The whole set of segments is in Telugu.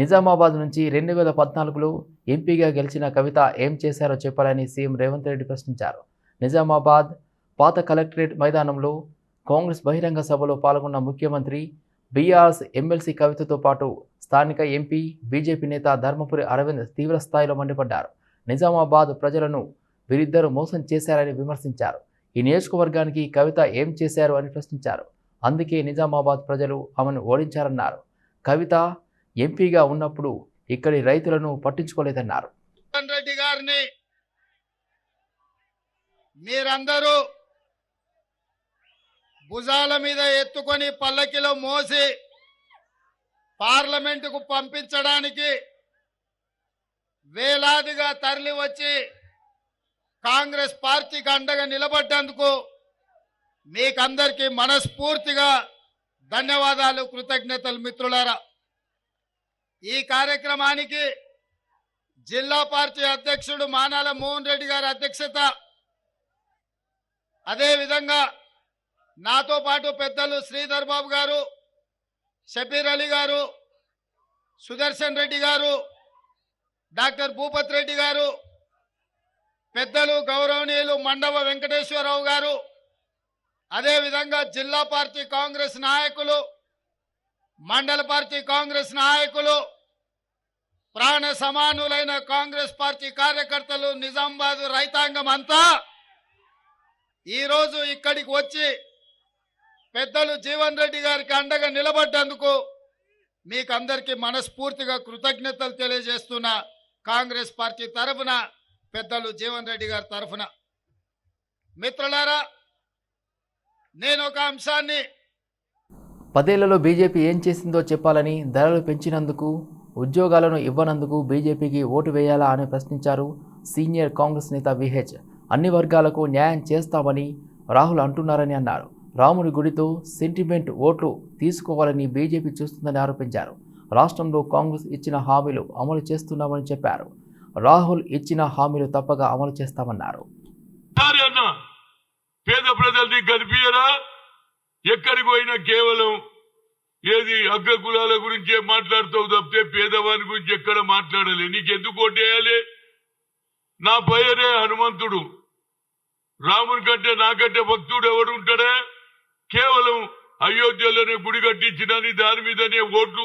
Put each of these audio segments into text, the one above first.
నిజామాబాద్ నుంచి రెండు వేల పద్నాలుగులో ఎంపీగా గెలిచిన కవిత ఏం చేశారో చెప్పాలని సీఎం రేవంత్ రెడ్డి ప్రశ్నించారు. నిజామాబాద్ పాత కలెక్టరేట్ మైదానంలో కాంగ్రెస్ బహిరంగ సభలో పాల్గొన్న ముఖ్యమంత్రి బీఆర్ఎస్ ఎమ్మెల్సీ కవితతో పాటు స్థానిక ఎంపీ బీజేపీ నేత ధర్మపురి అరవింద్ తీవ్రస్థాయిలో మండిపడ్డారు. నిజామాబాద్ ప్రజలను వీరిద్దరూ మోసం చేశారని విమర్శించారు. ఈ నియోజకవర్గానికి కవిత ఏం చేశారు అని ప్రశ్నించారు. అందుకే నిజామాబాద్ ప్రజలు ఆమెను ఓడించారన్నారు. కవిత ఎంపీగా ఉన్నప్పుడు ఇక్కడి రైతులను పట్టించుకోలేదన్నారు. రెడ్డి గారిని మీరందరూ భుజాల మీద ఎత్తుకొని పల్లకిలో మోసి పార్లమెంటుకు పంపించడానికి వేలాదిగా తరలి వచ్చి కాంగ్రెస్ పార్టీకి అండగా నిలబడ్డందుకు మీకందరికీ మనస్ఫూర్తిగా ధన్యవాదాలు కృతజ్ఞతలు మిత్రులారా. ఈ కార్యక్రమానికి జిల్లా పార్టీ అధ్యక్షుడు మానాల మోహన్ రెడ్డి గారి అధ్యక్షత. అదేవిధంగా నాతో పాటు పెద్దలు శ్రీధర్ బాబు గారు షబీర్ అలీ గారు సుదర్శన్ రెడ్డి గారు డాక్టర్ భూపత్ రెడ్డి గారు పెద్దలు గౌరవనీయులు మండవ వెంకటేశ్వరరావు గారు అదేవిధంగా జిల్లా పార్టీ కాంగ్రెస్ నాయకులు మండల పార్టీ కాంగ్రెస్ నాయకులు ప్రాణ సమానులైన కాంగ్రెస్ పార్టీ కార్యకర్తలు నిజామాబాద్ రైతాంగం అంతా ఈరోజు ఇక్కడికి వచ్చి పెద్దలు జీవన్ రెడ్డి గారికి అండగా నిలబడ్డందుకు మీకు అందరికీ మనస్ఫూర్తిగా కృతజ్ఞతలు తెలియజేస్తున్న కాంగ్రెస్ పార్టీ తరఫున పెద్దలు జీవన్ రెడ్డి గారి తరఫున. మిత్రులారా నేను ఒక అంశాన్ని పదేళ్ళలో బీజేపీ ఏం చేసిందో చెప్పాలని ధరలు పెంచినందుకు ఉద్యోగాలను ఇవ్వనందుకు బీజేపీకి ఓటు వేయాలా అని ప్రశ్నించారు సీనియర్ కాంగ్రెస్ నేత విహెచ్. అన్ని వర్గాలకు న్యాయం చేస్తామని రాహుల్ అంటున్నారని అన్నారు. రాముడి గుడితో సెంటిమెంట్ ఓట్లు తీసుకోవాలని బీజేపీ చూస్తుందని ఆరోపించారు. రాష్ట్రంలో కాంగ్రెస్ ఇచ్చిన హామీలు అమలు చేస్తున్నామని చెప్పారు. రాహుల్ ఇచ్చిన హామీలు తప్పగా అమలు చేస్తామన్నారు. పేద ప్రజల్ని ఎక్కడికి పోయినా కేవలం ఏది అగ్ర కులాల గురించే మాట్లాడుతావు తప్పితే పేదవాని గురించి ఎక్కడ మాట్లాడలే. నీకెందుకు ఓటేయాలి నా పేరే హనుమంతుడు. రాముని కంటే నాకంటే భక్తుడు ఎవడు ఉంటాడే? కేవలం అయోధ్యలోనే గుడి కట్టించినని దాని మీదనే ఓట్లు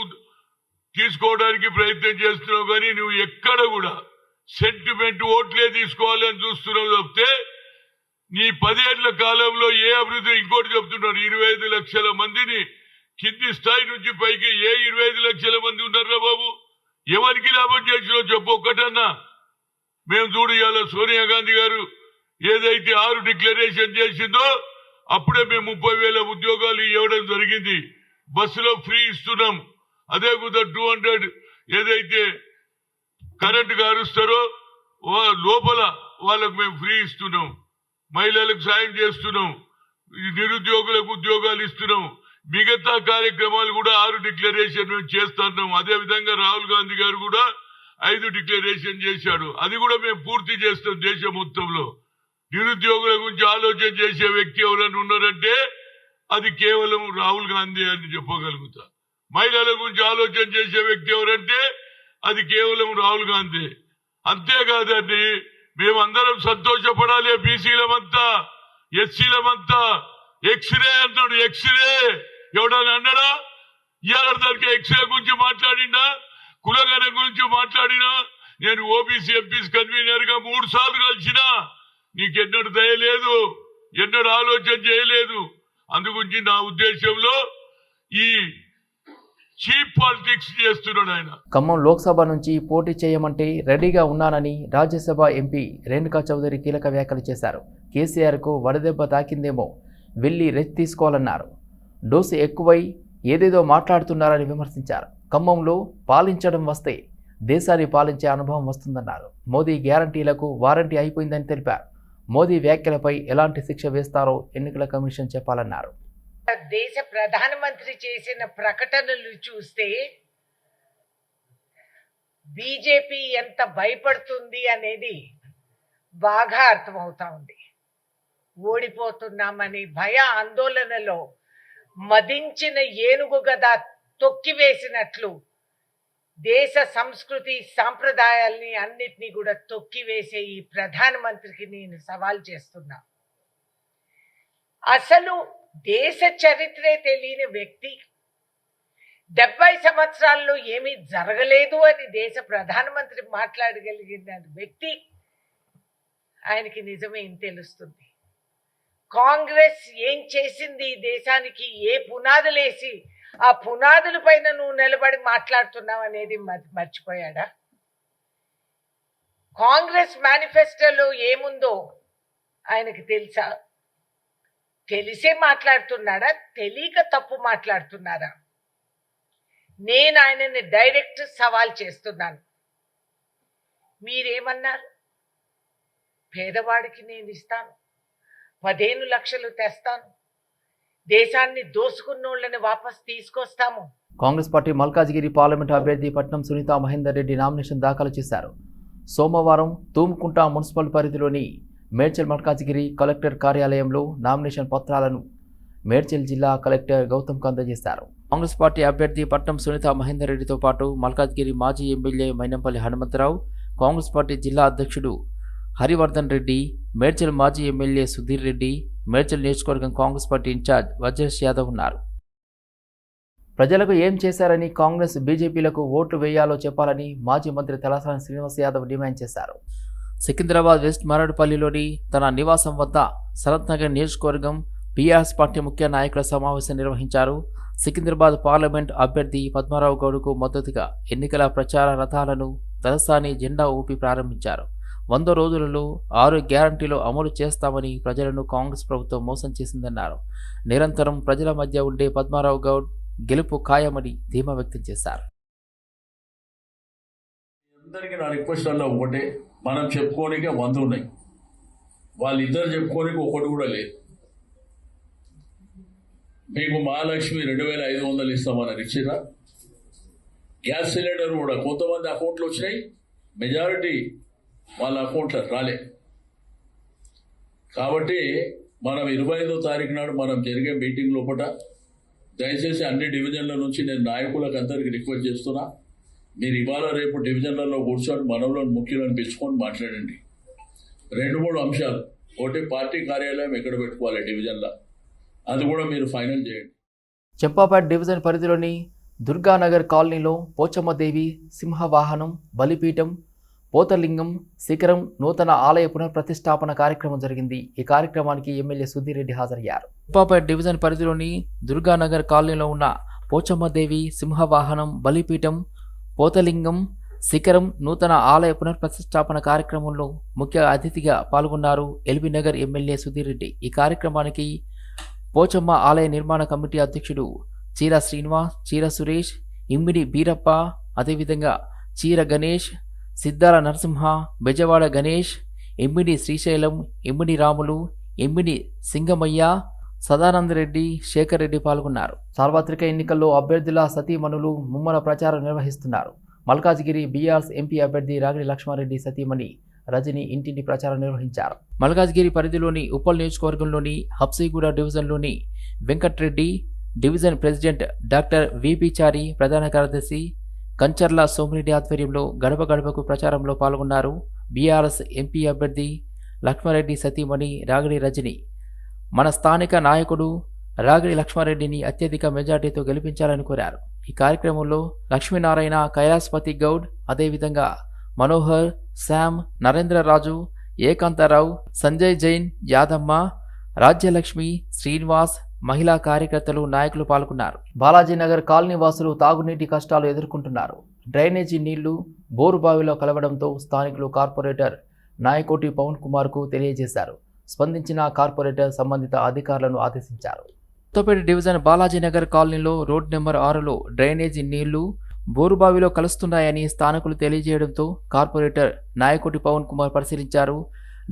తీసుకోవడానికి ప్రయత్నం చేస్తున్నావు కానీ నువ్వు ఎక్కడ కూడా సెంటిమెంట్ ఓట్లే తీసుకోవాలని చూస్తున్నావు తప్పితే నీ పదేళ్ళ కాలంలో ఏ అభివృద్ధి? ఇంకోటి చెప్తున్నాడు ఇరవై ఐదు లక్షల మందిని కింది స్థాయి నుంచి పైకి ఏ ఇరవై ఐదు లక్షల మంది ఉన్నారా బాబు? ఎవరికి లాభం చేసినో చెప్పు ఒక్కటన్నా. మేము చూడు ఇవాళ సోనియా గాంధీ గారు ఏదైతే ఆరు డిక్లరేషన్ చేసిందో అప్పుడే మేము ముప్పై వేల ఉద్యోగాలు ఇవ్వడం జరిగింది. బస్సులో ఫ్రీ ఇస్తున్నాం. అదే కుదా టూ హండ్రెడ్ ఏదైతే కరెంట్ గారుస్తారో వా- లోపల వాళ్ళకు మేము ఫ్రీ ఇస్తున్నాం. మహిళలకు సాయం చేస్తున్నాం. ఈ నిరుద్యోగులకు ఉద్యోగాలు ఇస్తున్నాం. మిగతా కార్యక్రమాలు కూడా ఆరు డిక్లరేషన్ మేము చేస్తున్నాం. అదే విధంగా రాహుల్ గాంధీ గారు కూడా ఐదు డిక్లరేషన్ చేశాడు. అది కూడా మేము పూర్తి చేస్తాం దేశం మొత్తంలో. నిరుద్యోగుల గురించి ఆలోచన చేసే వ్యక్తి ఎవరైనా ఉన్నారంటే అది కేవలం రాహుల్ గాంధీ అని చెప్పగలుగుతా. మహిళల గురించి ఆలోచన చేసే వ్యక్తి ఎవరంటే అది కేవలం రాహుల్ గాంధీ. అంతేకాదండి మేమందరం సంతోషపడాలి బీసీలమంతా ఎస్సీలమంతా. ఎక్స్రే అంటాడు ఎక్స్రే ఎవడని అన్నాడా? ఇవాళ దానికి ఎక్స్రే గురించి మాట్లాడిండా? కులగన గురించి మాట్లాడినా? నేను ఓబీసీ ఎంపీస్ కన్వీనర్గా మూడు సార్లు కలిసినా నీకెన్నడు దయలేదు ఎన్నడు ఆలోచన చేయలేదు. అందుగురించి నా ఉద్దేశంలో ఈ చీప్ పాలిటిక్స్ చేస్తున్నాడు ఆయన. ఖమ్మం లోక్సభ నుంచి పోటీ చేయమంటే రెడీగా ఉన్నానని రాజ్యసభ ఎంపీ రేణుకా చౌదరి కీలక వ్యాఖ్యలు చేశారు. కేసీఆర్కు వడదెబ్బ తాకిందేమో వెళ్ళి రెస్ట్ తీసుకోవాలన్నారు. డోసు ఎక్కువై ఏదేదో మాట్లాడుతున్నారని విమర్శించారు. ఖమ్మంలో పాలించడం వస్తే దేశాన్ని పాలించే అనుభవం వస్తుందన్నారు. మోదీ గ్యారంటీలకు వారంటీ అయిపోయిందని తెలిపారు. మోదీ వ్యాఖ్యలపై ఎలాంటి శిక్ష వేస్తారో ఎన్నికల కమిషన్ చెప్పాలన్నారు. దేశ ప్రధానమంత్రి చేసిన ప్రకటనలు చూస్తే బీజేపీ ఎంత భయపడుతుంది అనేది బాగా అర్థమవుతా ఉంది. ఓడిపోతున్నామని భయ ఆందోళనలో మదించిన ఏనుగు గదా తొక్కివేసినట్లు దేశ సంస్కృతి సాంప్రదాయాల్ని అన్నిటినీ కూడా తొక్కివేసే ఈ ప్రధానమంత్రికి నేను సవాల్ చేస్తున్నా. అసలు దేశ చరిత్రే తెలియని వ్యక్తి డెబ్బై సంవత్సరాల్లో ఏమీ జరగలేదు అని దేశ ప్రధానమంత్రి మాట్లాడగలిగిన వ్యక్తి ఆయనకి నిజమేం తెలుస్తుంది. కాంగ్రెస్ ఏం చేసింది ఈ దేశానికి? ఏ పునాదులేసి ఆ పునాదుల పైన నువ్వు నిలబడి మాట్లాడుతున్నావు అనేది మర్చిపోయాడా? కాంగ్రెస్ మేనిఫెస్టోలో ఏముందో ఆయనకి తెలుసా? తెలిసే మాట్లాడుతున్నాడా? తెలియక తప్పు మాట్లాడుతున్నారా నేను ఆయనని డైరెక్ట్ సవాల్ చేస్తున్నాను. మీరేమన్నారు? పేదవాడికి నేను ఇస్తాను. పదిహేను లక్షలు తెస్తాను. దేశాన్ని దోసుకున్నోళ్ళని వాపస్ తీసుకొస్తాము. కాంగ్రెస్ పార్టీ మల్కాజ్గిరి పార్లమెంట్ అభ్యర్థి పట్నం సునీత మహేందర్ రెడ్డి నామినేషన్ దాఖలు చేశారు. సోమవారం తూముకుంట మున్సిపల్ పరిధిలోని మేడ్చల్ మల్కాజ్గిరి కలెక్టర్ కార్యాలయంలో నామినేషన్ పత్రాలను మేడ్చల్ జిల్లా కలెక్టర్ గౌతమ్ అందజేశారు. కాంగ్రెస్ పార్టీ అభ్యర్థి పట్నం సునీత మహేందర్ రెడ్డితో పాటు మల్కాజ్గిరి మాజీ ఎమ్మెల్యే మైనంపల్లి హనుమంతరావు కాంగ్రెస్ పార్టీ జిల్లా అధ్యక్షుడు హరివర్ధన్ రెడ్డి మేడ్చల్ మాజీ ఎమ్మెల్యే సుధీర్ రెడ్డి మేడ్చల్ నియోజకవర్గం కాంగ్రెస్ పార్టీ ఇన్ఛార్జ్ వజ్రేష్ యాదవ్ ఉన్నారు. ప్రజలకు ఏం చేశారని కాంగ్రెస్ బీజేపీలకు ఓట్లు వేయాలో చెప్పాలని మాజీ మంత్రి తలసాని శ్రీనివాస్ యాదవ్ డిమాండ్ చేశారు. సికింద్రాబాద్ వెస్ట్ మరాడుపల్లిలోని తన నివాసం వద్ద శరత్ నగర్ నియోజకవర్గం బీఆర్ఎస్ పార్టీ ముఖ్య నాయకుల సమావేశం నిర్వహించారు. సికింద్రాబాద్ పార్లమెంట్ అభ్యర్థి పద్మారావు గౌడ్కు మద్దతుగా ఎన్నికల ప్రచార రథాలను తలసాని జెండా ఊపి ప్రారంభించారు. వంద రోజులలో ఆరు గ్యారంటీలు అమలు చేస్తామని ప్రజలను కాంగ్రెస్ ప్రభుత్వం మోసం చేసిందన్నారు. నిరంతరం ప్రజల మధ్య ఉండే పద్మారావు గౌడ్ గెలుపు ఖాయమని ధీమా వ్యక్తం చేశారు. అందరికీ నా రిక్వెస్ట్ అలా ఒకటే మనం చెప్పుకోనికే వంద ఉన్నాయి వాళ్ళిద్దరు చెప్పుకోనికి ఒకటి కూడా లేదు. మీకు మహాలక్ష్మి రెండు వేల ఐదు వందలు ఇస్తామని ఇచ్చిరా గ్యాస్ సిలిండర్ కూడా కొంతమంది అకౌంట్లు వచ్చినాయి. మెజారిటీ వాళ్ళ అకౌంట్లో రాలే. కాబట్టి మనం ఇరవై ఐదో తారీఖు నాడు మనం జరిగే మీటింగ్ లోపల దయచేసి అన్ని డివిజన్ల నుంచి నేను నాయకులకు అందరికీ రిక్వెస్ట్ చేస్తున్నా. మీరు ఇవాళ రేపు డివిజన్లలో కూర్చొని మనవులను ముఖ్యులను పిలుచుకొని మాట్లాడండి. రెండు మూడు అంశాలు. ఒకటి పార్టీ కార్యాలయం ఎక్కడ పెట్టుకోవాలి డివిజన్లో? అది కూడా మీరు ఫైనల్ చేయండి. చెంపాపేట డివిజన్ పరిధిలోని దుర్గానగర్ కాలనీలో పోచమ్మదేవి సింహవాహనం బలిపీఠం పోతలింగం శిఖరం నూతన ఆలయ పునఃప్రతిష్టాపన కార్యక్రమం జరిగింది. ఈ కార్యక్రమానికి ఎమ్మెల్యే సుధీరెడ్డి హాజరయ్యారు. ఉప్పాపేట డివిజన్ పరిధిలోని దుర్గానగర్ కాలనీలో ఉన్న పోచమ్మదేవి సింహవాహనం బలిపీఠం పోతలింగం శిఖరం నూతన ఆలయ పునర్ప్రతిష్టాపన కార్యక్రమంలో ముఖ్య అతిథిగా పాల్గొన్నారు ఎల్బీ నగర్ ఎమ్మెల్యే సుధీర్ రెడ్డి. ఈ కార్యక్రమానికి పోచమ్మ ఆలయ నిర్మాణ కమిటీ అధ్యక్షుడు చీర శ్రీనివాస్ చీర సురేష్ ఇమ్మిడి బీరప్ప అదేవిధంగా చీర గణేష్ సిద్ధాల నరసింహ బెజవాడ గణేష్ ఎమ్మిడి శ్రీశైలం ఎమ్మిడి రాములు ఎమ్మిడి సింగమయ్య సదానంద రెడ్డి శేఖర్ రెడ్డి పాల్గొన్నారు. సార్వత్రిక ఎన్నికల్లో అభ్యర్థుల సతీమణులు ముమ్మల ప్రచారం నిర్వహిస్తున్నారు. మల్కాజ్గిరి బీఆర్ఎస్ ఎంపీ అభ్యర్థి రాగిడి లక్ష్మారెడ్డి సతీమణి రజని ఇంటింటి ప్రచారం నిర్వహించారు. మల్కాజ్గిరి పరిధిలోని ఉప్పల్ నియోజకవర్గంలోని హబ్సీగూడ డివిజన్లోని Venkatreddy division president doctor VP Chari ప్రధాన కార్యదర్శి కంచర్ల సోమిరెడ్డి ఆధ్వర్యంలో గడప గడపకు ప్రచారంలో పాల్గొన్నారు బీఆర్ఎస్ ఎంపీ అభ్యర్థి లక్ష్మారెడ్డి సతీమణి రాగిడి రజని. మన స్థానిక నాయకుడు రాగిడి లక్ష్మారెడ్డిని అత్యధిక మెజార్టీతో గెలిపించాలని కోరారు. ఈ కార్యక్రమంలో లక్ష్మీనారాయణ కైలాస్పతి గౌడ్ అదేవిధంగా మనోహర్ శామ్ నరేంద్రరాజు ఏకాంతరావు సంజయ్ జైన్ యాదమ్మ రాజ్యలక్ష్మి శ్రీనివాస్ మహిళా కార్యకర్తలు నాయకులు పాల్గొన్నారు. బాలాజీనగర్ కాలనీ వాసులు తాగునీటి కష్టాలు ఎదుర్కొంటున్నారు. డ్రైనేజీ నీళ్ళు బోరు బావిలో కలవడంతో స్థానికులు కార్పొరేటర్ నాయకోటి పవన్ కుమార్కు తెలియజేశారు. స్పందించిన కార్పొరేటర్ సంబంధిత అధికారులను ఆదేశించారు. కొత్తపేట డివిజన్ బాలాజీనగర్ కాలనీలో రోడ్ నెంబర్ ఆరులో డ్రైనేజీ నీళ్ళు బోరుబావిలో కలుస్తున్నాయని స్థానికులు తెలియజేయడంతో కార్పొరేటర్ నాయకుటి పవన్ కుమార్ పరిశీలించారు.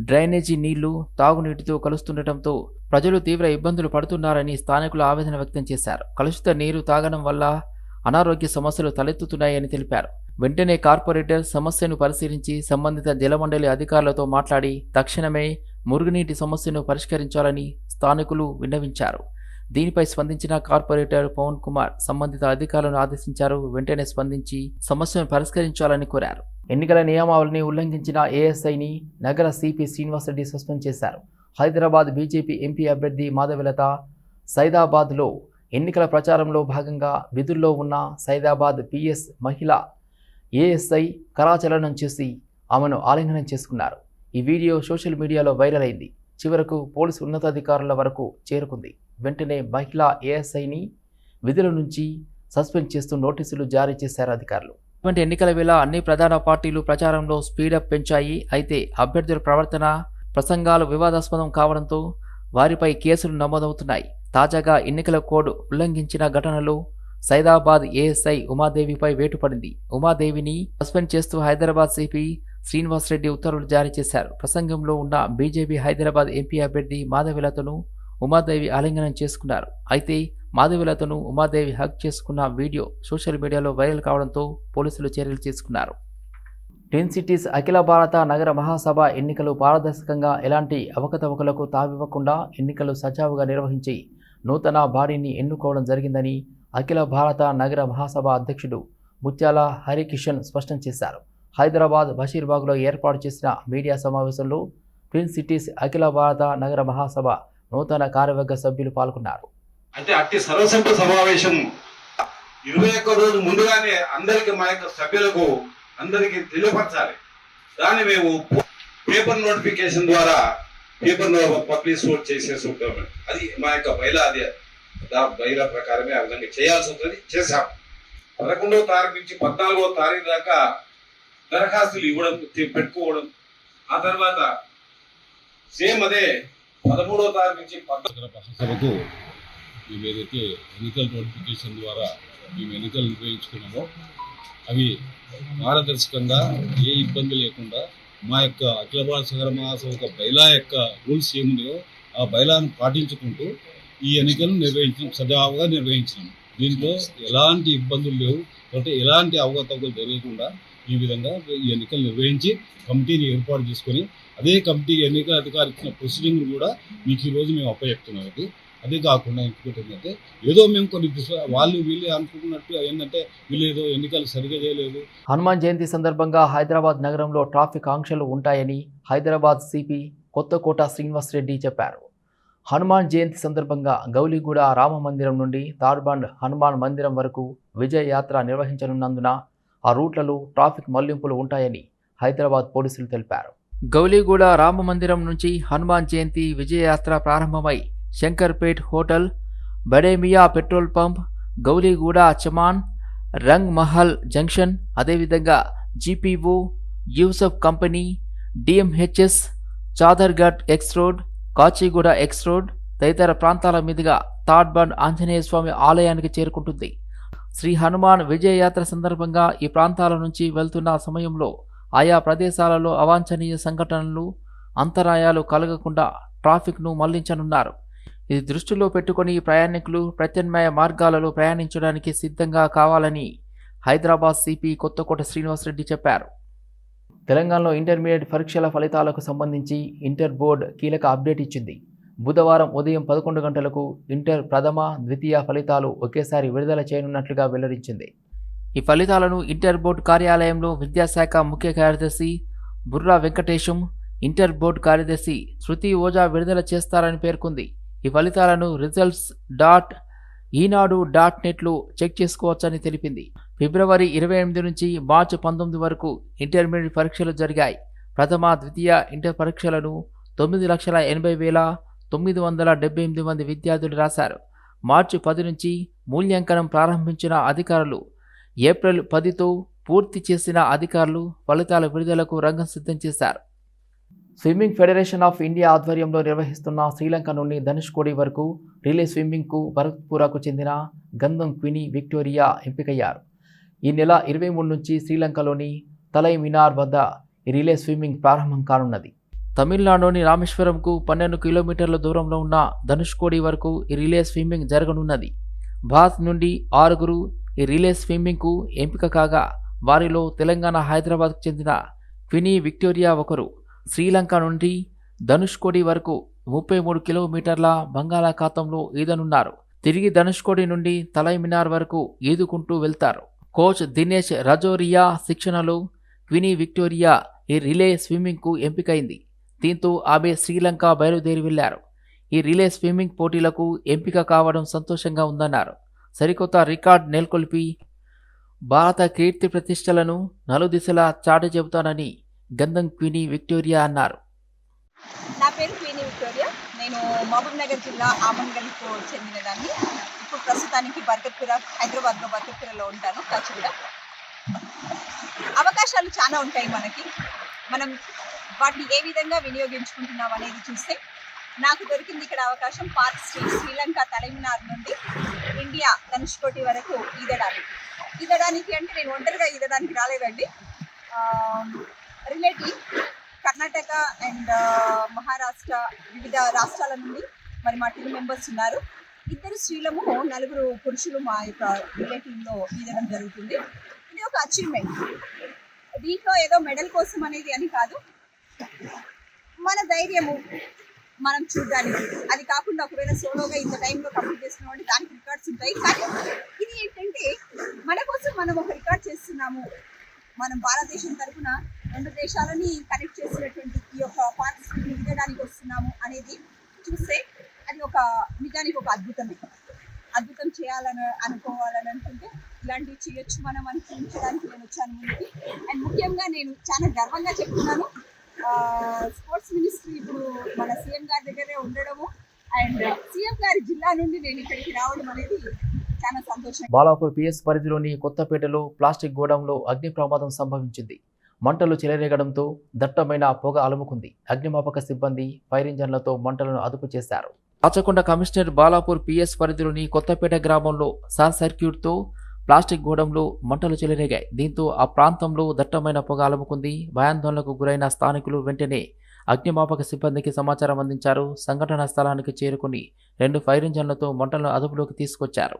డ్రైనేజీ నీళ్ళు తాగునీటితో కలుస్తుండటంతో ప్రజలు తీవ్ర ఇబ్బందులు పడుతున్నారని స్థానికులు ఆవేదన వ్యక్తం చేశారు. కలుషిత నీరు తాగడం వల్ల అనారోగ్య సమస్యలు తలెత్తుతున్నాయని తెలిపారు. వెంటనే కార్పొరేటర్ సమస్యను పరిశీలించి సంబంధిత జలమండలి అధికారులతో మాట్లాడి తక్షణమే మురుగునీటి సమస్యను పరిష్కరించాలని స్థానికులు విన్నవించారు. దీనిపై స్పందించిన కార్పొరేటర్ పవన్ కుమార్ సంబంధిత అధికారులను ఆదేశించారు. వెంటనే స్పందించి సమస్యను పరిష్కరించాలని కోరారు. ఎన్నికల నియమావళిని ఉల్లంఘించిన ఏఎస్ఐని నగర సిపి శ్రీనివాసరెడ్డి సస్పెండ్ చేశారు. హైదరాబాద్ బీజేపీ ఎంపీ అభ్యర్థి మాధవిలత సైదాబాద్లో ఎన్నికల ప్రచారంలో భాగంగా విధుల్లో ఉన్న సైదాబాద్ పిఎస్ మహిళ ఏఎస్ఐ కరాచలనం చేసి ఆమెను ఆలింగనం చేసుకున్నారు. ఈ వీడియో సోషల్ మీడియాలో వైరల్ అయింది. చివరకు పోలీసు ఉన్నతాధికారుల వరకు చేరుకుంది. వెంటనే మహిళా ఏఎస్ఐని విధుల నుంచి సస్పెండ్ చేస్తూ నోటీసులు జారీ చేశారు అధికారులు. ఇటువంటి ఎన్నికల వేళ అన్ని ప్రధాన పార్టీలు ప్రచారంలో స్పీడప్ పెంచాయి. అయితే అభ్యర్థుల ప్రవర్తన ప్రసంగాలు వివాదాస్పదం కావడంతో వారిపై కేసులు నమోదవుతున్నాయి. తాజాగా ఎన్నికల కోడ్ ఉల్లంఘించిన ఘటనలో సైదాబాద్ ఏఎస్ఐ ఉమాదేవిపై వేటు పడింది ఉమాదేవిని సస్పెండ్ చేస్తూ హైదరాబాద్ సిపి శ్రీనివాసరెడ్డి ఉత్తర్వులు జారీ చేశారు. ప్రసంగంలో ఉన్న బీజేపీ హైదరాబాద్ ఎంపీ అభ్యర్థి మాధవిలతను ఉమాదేవి ఆలింగనం చేసుకున్నారు. అయితే మాధవిలతను ఉమాదేవి హక్ చేసుకున్న వీడియో సోషల్ మీడియాలో వైరల్ కావడంతో పోలీసులు చర్యలు తీసుకున్నారు. టెన్ సిటీస్ అఖిల భారత నగర మహాసభ ఎన్నికలు పారదర్శకంగా ఎలాంటి అవకతవకలకు తావివ్వకుండా ఎన్నికలు సజావుగా నిర్వహించి నూతన బాడీని ఎన్నుకోవడం జరిగిందని అఖిల భారత నగర మహాసభ అధ్యక్షుడు ముత్యాల హరికిషన్ స్పష్టం చేశారు. హైదరాబాద్ బషీర్బాగ్లో ఏర్పాటు చేసిన మీడియా సమావేశంలో ట్విన్ సిటీస్ అఖిల భారత నగర మహాసభ నూతన కార్యవర్గ సభ్యులు పాల్గొన్నారు. అంటే అట్టి సర్వసభ్య సమావేశం ఇరవై ఒక్క రోజు ముందుగానే అందరికి మా యొక్క సభ్యులకు అందరికి తెలియపరచాలి. దాన్ని మేము పేపర్ నోటిఫికేషన్ ద్వారా పేపర్ పబ్లిష్ చేసేసి ఉంటాం. అది మా యొక్క బయలా అది బయలా ప్రకారమే ఆ విధంగా చేయాల్సి ఉంటుంది. చేశాం. పదకొండవ తారీఖు నుంచి పద్నాలుగో తారీఖు దాకా దరఖాస్తులు ఇవ్వడం పెట్టుకోవడం. ఆ తర్వాత సేమ్ అదే పదమూడవ తారీఖు నుంచి పద్నాలుగు మహాసభకు మేము ఏదైతే ఎన్నికల నోటిఫికేషన్ ద్వారా మేము ఎన్నికలు నిర్వహించుకున్నామో. అవి పారదర్శకంగా ఏ ఇబ్బంది లేకుండా మా యొక్క అఖిల భారత సగర మహాసభ యొక్క బైలా యొక్క రూల్స్ ఏమున్నాయో ఆ బైలాను పాటించుకుంటూ ఈ ఎన్నికలను నిర్వహించడం సజావుగా నిర్వహించినాం దీంట్లో ఎలాంటి ఇబ్బందులు లేవు. కాబట్టి ఎలాంటి అవగతవకలు జరగకుండా ఈ విధంగా ఈ ఎన్నికలు నిర్వహించి కమిటీని ఏర్పాటు చేసుకొని అదే కమిటీ ఎన్నికల అధికారి ఇచ్చిన ప్రొసీడింగ్ కూడా మీకు ఈరోజు రోజు మేము అప్పచెప్తున్నాం అది అదే కాకుండా ఇంకొకటి ఏంటంటే ఏదో మేము కొన్ని వాళ్ళు వీళ్ళు అనుకున్నట్టు ఏంటంటే వీళ్ళు ఏదో ఎన్నికలు సరిగా చేయలేదు. హనుమాన్ జయంతి సందర్భంగా హైదరాబాద్ నగరంలో ట్రాఫిక్ ఆంక్షలు ఉంటాయని హైదరాబాద్ సిపి కొత్తకోట శ్రీనివాసరెడ్డి చెప్పారు. హనుమాన్ జయంతి సందర్భంగా గౌలిగూడ రామ మందిరం నుండి తార్బండ్ హనుమాన్ మందిరం వరకు విజయ యాత్ర నిర్వహించనున్నందున ఆ రూట్లలో ట్రాఫిక్ మళ్ళింపులు ఉంటాయని హైదరాబాద్ పోలీసులు తెలిపారు. గౌలిగూడ రామ మందిరం నుంచి హనుమాన్ జయంతి విజయయాత్ర ప్రారంభమై Shankarpet hotel Bademiya petrol pump Gowliguda Chaman Rang Mahal junction అదేవిధంగా GPO Yousuf company DMHS Chaderghat X road Kachiguda X road తదితర ప్రాంతాల మీదుగా తాడ్బండ్ ఆంజనేయ స్వామి ఆలయానికి చేరుకుంటుంది. శ్రీ హనుమాన్ విజయయాత్ర సందర్భంగా ఈ ప్రాంతాల నుంచి వెళ్తున్న సమయంలో ఆయా ప్రదేశాలలో అవాంఛనీయ సంఘటనలు అంతరాయాలు కలగకుండా ట్రాఫిక్ను మళ్ళించనున్నారు. ఇది దృష్టిలో పెట్టుకొని ప్రయాణికులు ప్రత్యామ్నాయ మార్గాలలో ప్రయాణించడానికి సిద్ధంగా కావాలని హైదరాబాద్ సిపి కొత్తకోట శ్రీనివాసరెడ్డి చెప్పారు. తెలంగాణలో ఇంటర్మీడియట్ పరీక్షల ఫలితాలకు సంబంధించి ఇంటర్ బోర్డ్ కీలక అప్డేట్ ఇచ్చింది. బుధవారం ఉదయం పదకొండు గంటలకు ఇంటర్ ప్రథమ ద్వితీయ ఫలితాలు ఒకేసారి విడుదల చేయనున్నట్లుగా వెల్లడించింది. ఈ ఫలితాలను ఇంటర్ బోర్డు కార్యాలయంలో విద్యాశాఖ ముఖ్య కార్యదర్శి బుర్రా వెంకటేశం ఇంటర్ బోర్డు కార్యదర్శి శృతి ఓజా విడుదల చేస్తారని పేర్కొంది. ఈ ఫలితాలను రిజల్ట్స్ డాట్ ఈనాడు డాట్ నెట్లో చెక్ చేసుకోవచ్చని తెలిపింది. ఫిబ్రవరి ఇరవై ఎనిమిది నుంచి మార్చి పంతొమ్మిది వరకు ఇంటర్మీడియట్ పరీక్షలు జరిగాయి. ప్రథమ ద్వితీయ ఇంటర్ పరీక్షలను తొమ్మిది లక్షల ఎనభై వేల తొమ్మిది వందల డెబ్బై ఎనిమిది మంది విద్యార్థులు రాశారు. మార్చి పది నుంచి మూల్యాంకనం ప్రారంభించిన అధికారులు ఏప్రిల్ పదితో పూర్తి చేసిన అధికారులు ఫలితాల విడుదలకు రంగం సిద్ధం చేశారు. స్విమ్మింగ్ ఫెడరేషన్ ఆఫ్ ఇండియా ఆధ్వర్యంలో నిర్వహిస్తున్న శ్రీలంక నుండి ధనుష్కోడి వరకు రిలే స్విమ్మింగ్కు భరత్పురాకు చెందిన గంధం క్విని విక్టోరియా ఎంపికయ్యారు. ఈ నెల ఇరవై మూడు నుంచి శ్రీలంకలోని తలై మినార్ వద్ద రిలే స్విమ్మింగ్ ప్రారంభం కానున్నది. తమిళనాడులోని రామేశ్వరంకు పన్నెండు కిలోమీటర్ల దూరంలో ఉన్న ధనుష్కోడి వరకు ఈ రిలే స్విమ్మింగ్ జరగనున్నది. భారత్ నుండి ఆరుగురు ఈ రిలే స్విమ్మింగ్కు ఎంపిక కాగా వారిలో తెలంగాణ హైదరాబాద్కు చెందిన క్వినీ విక్టోరియా ఒకరు. శ్రీలంక నుండి ధనుష్కోడి వరకు ముప్పై మూడు కిలోమీటర్ల బంగాళాఖాతంలో ఈదనున్నారు. తిరిగి ధనుష్కోడి నుండి తలైమినార్ వరకు ఈదుకుంటూ వెళ్తారు. కోచ్ దినేష్ రజోరియా శిక్షణలో క్వినీ విక్టోరియా ఈ రిలే స్విమ్మింగ్కు ఎంపికైంది. దీంతో ఆమె శ్రీలంక బయలుదేరి వెళ్ళారు ఈ రిలే స్విమ్మింగ్ పోటీలకు ఎంపిక కావడం సంతోషంగా ఉందన్నారు. సరికొత్త రికార్డ్ నెలకొల్పి భారత కీర్తి ప్రతిష్టలను నలుదిశలా చాటి చెబుతానని గంధం క్వీని విక్టోరియా అన్నారు. నా పేరు క్వీని విక్టోరియా. నేను మహబూబ్నగర్ జిల్లా ఆమంగల్కు చెందినదాన్ని. ఇప్పుడు ప్రస్తుతానికి బర్గత్పుర హైదరాబాద్లో బర్గత్పురలో ఉంటాను కాచిగూడ అవకాశాలు చాలా ఉంటాయి మనకి. మనం వాటిని ఏ విధంగా వినియోగించుకుంటున్నాం అనేది చూస్తే నాకు దొరికింది ఇక్కడ అవకాశం పార్క్ స్ట్రీట్ శ్రీలంక తలమినార్ నుండి ఇండియా ధనుష్కోటి వరకు ఈదడానికి. ఈదడానికి అంటే నేను ఒంటరిగా ఈదడానికి రాలేదండి. రిలేటివ్ కర్ణాటక అండ్ మహారాష్ట్ర వివిధ రాష్ట్రాల నుండి మరి మా టీం మెంబర్స్ ఉన్నారు. ఇద్దరు స్త్రీలము నలుగురు పురుషులు మా యొక్క రిలేటివ్లో ఈదడం జరుగుతుంది. ఇది ఒక అచీవ్మెంట్ దీంట్లో ఏదో మెడల్ కోసం అనేది అని కాదు. మన ధైర్యము మనం చూడడానికి. అది కాకుండా ఒకవేళ సోలోగా ఇంత టైంలో కంప్లీట్ చేస్తున్నాం అంటే దానికి రికార్డ్స్ ఉంటాయి. కానీ ఇది ఏంటంటే మన కోసం మనం ఒక రికార్డ్ చేస్తున్నాము. మనం భారతదేశం తరఫున రెండు దేశాలని కనెక్ట్ చేసినటువంటి ఈ యొక్క పార్టిసిపేట్ వినడానికి వస్తున్నాము అనేది చూస్తే అది ఒక నిజానికి ఒక అద్భుతమే. అద్భుతం చేయాలని అనుకోవాలని అనుకుంటే ఇలాంటివి చేయొచ్చు మనం అని చూపించడానికి నేను వచ్చాను ముందుకి. అండ్ ముఖ్యంగా నేను చాలా గర్వంగా చెప్తున్నాను. స్పోర్ట్స్ మినిస్ట్రీ ఇప్పుడు మన సీఎం గారి దగ్గరే ఉండడము. అండ్ సీఎం గారి జిల్లా నుండి నేను ఇక్కడికి రావడం అనేది చాలా సంతోషం. బాలాపూర్ పిఎస్ పరిధిలోని కొత్తపేటలో ప్లాస్టిక్ గోడంలో అగ్ని ప్రమాదం సంభవించింది. మంటలు చెలరేగడంతో దట్టమైన పొగ అలుముకుంది. అగ్నిమాపక సిబ్బంది ఫైర్ ఇంజన్లతో మంటలను అదుపు చేశారు. రాచకొండ కమిషనర్ బాలాపూర్ పిఎస్ పరిధిలోని కొత్తపేట గ్రామంలో షార్ట్ సర్క్యూట్తో ప్లాస్టిక్ గోడంలో మంటలు చెలరేగాయి. దీంతో ఆ ప్రాంతంలో దట్టమైన పొగ అలుముకుంది. భయాందోళనకు గురైన స్థానికులు వెంటనే అగ్నిమాపక సిబ్బందికి సమాచారం అందించారు. సంఘటనా స్థలానికి చేరుకుని రెండు ఫైర్ ఇంజన్లతో మంటలను అదుపులోకి తీసుకొచ్చారు.